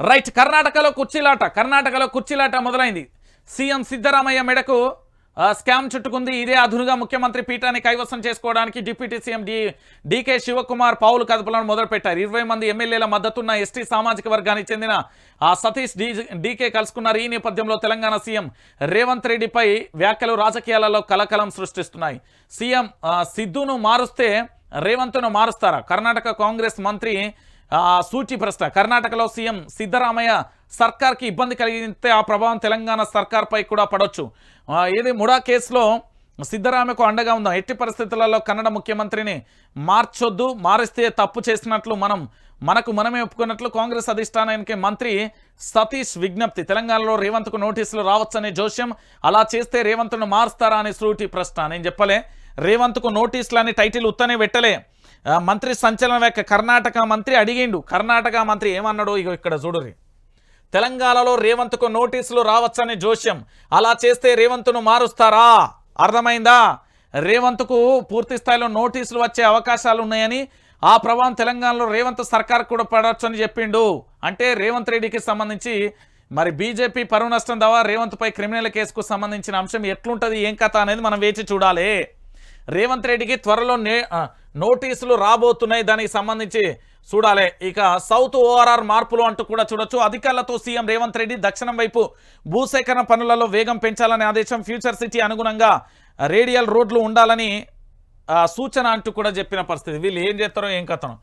Right కర్ణాటకలో కుర్చీలాట కర్ణాటకలో కుర్చీలాట మొదలైంది. సీఎం సిద్ధరామయ్య మెడకు స్కామ్ చుట్టుకుంది. ఇదే అధునుగా ముఖ్యమంత్రి పీఠాన్ని కైవసం చేసుకోవడానికి deputy CM D DK Shivakumar పావులు కదపలను మొదలుపెట్టారు. ఇరవై మంది ఎమ్మెల్యేల మద్దతున్న ఎస్టీ సామాజిక వర్గానికి చెందిన ఆ సతీష్ డీ డీకే కలుసుకున్నారు. ఈ నేపథ్యంలో తెలంగాణ సీఎం రేవంత్ రెడ్డిపై వ్యాఖ్యలు రాజకీయాలలో కలకలం సృష్టిస్తున్నాయి. సీఎం సిద్ధును మారుస్తే రేవంత్ను మారుస్తారా? కర్ణాటక కాంగ్రెస్ మంత్రి సూచి ప్రశ్న. కర్ణాటకలో సీఎం సిద్ధరామయ్య సర్కార్కి ఇబ్బంది కలిగితే ఆ ప్రభావం తెలంగాణ సర్కార్పై కూడా పడవచ్చు ఏది ముడా కేసులో సిద్ధరామయ్యకు అండగా ఉందాం. ఎట్టి పరిస్థితులలో కన్నడ ముఖ్యమంత్రిని మార్చొద్దు మారిస్తే తప్పు చేసినట్లు మనం మనకు మనమే ఒప్పుకున్నట్లు కాంగ్రెస్ అధిష్టానానికి మంత్రి సతీష్ విజ్ఞప్తి. తెలంగాణలో రేవంత్కు నోటీసులు రావచ్చనే జోస్యం అలా చేస్తే రేవంత్ను మారుస్తారా అనే సూటి ప్రశ్న. నేను చెప్పలే రేవంత్కు నోటీసులు అని టైటిల్ ఉత్తనే పెట్టలే. మంత్రి సంచలనం యొక్క కర్ణాటక మంత్రి అడిగిండు. కర్ణాటక మంత్రి ఏమన్నాడు ఇగో ఇక్కడ చూడుర్రి. తెలంగాణలో రేవంత్కు నోటీసులు రావచ్చని జోస్యం అలా చేస్తే రేవంత్ను మారుస్తారా? అర్థమైందా? రేవంత్కు పూర్తి స్థాయిలో నోటీసులు వచ్చే అవకాశాలు ఉన్నాయని ఆ ప్రభావం తెలంగాణలో రేవంత్ సర్కార్ కూడా పడవచ్చని చెప్పిండు. అంటే రేవంత్ రెడ్డికి సంబంధించి మరి బీజేపీ పరువు నష్టం దావా రేవంత్పై క్రిమినల్ కేసుకు సంబంధించిన అంశం ఎట్లుంటుంది ఏం కథ అనేది మనం వేచి చూడాలి. రేవంత్ రెడ్డికి త్వరలో నే నోటీసులు రాబోతున్నాయి. దానికి సంబంధించి చూడాలి. ఇక సౌత్ ఓఆర్ఆర్ మార్పులు అంటూ కూడా చూడొచ్చు. అధికారులతో సీఎం రేవంత్ రెడ్డి దక్షిణం వైపు భూసేకరణ పనులలో వేగం పెంచాలనే ఆదేశం ఫ్యూచర్ సిటీ అనుగుణంగా రేడియల్ రోడ్లు ఉండాలని సూచన అంటూ కూడా చెప్పిన పరిస్థితి. వీళ్ళు ఏం చేస్తారో ఏం కథనం.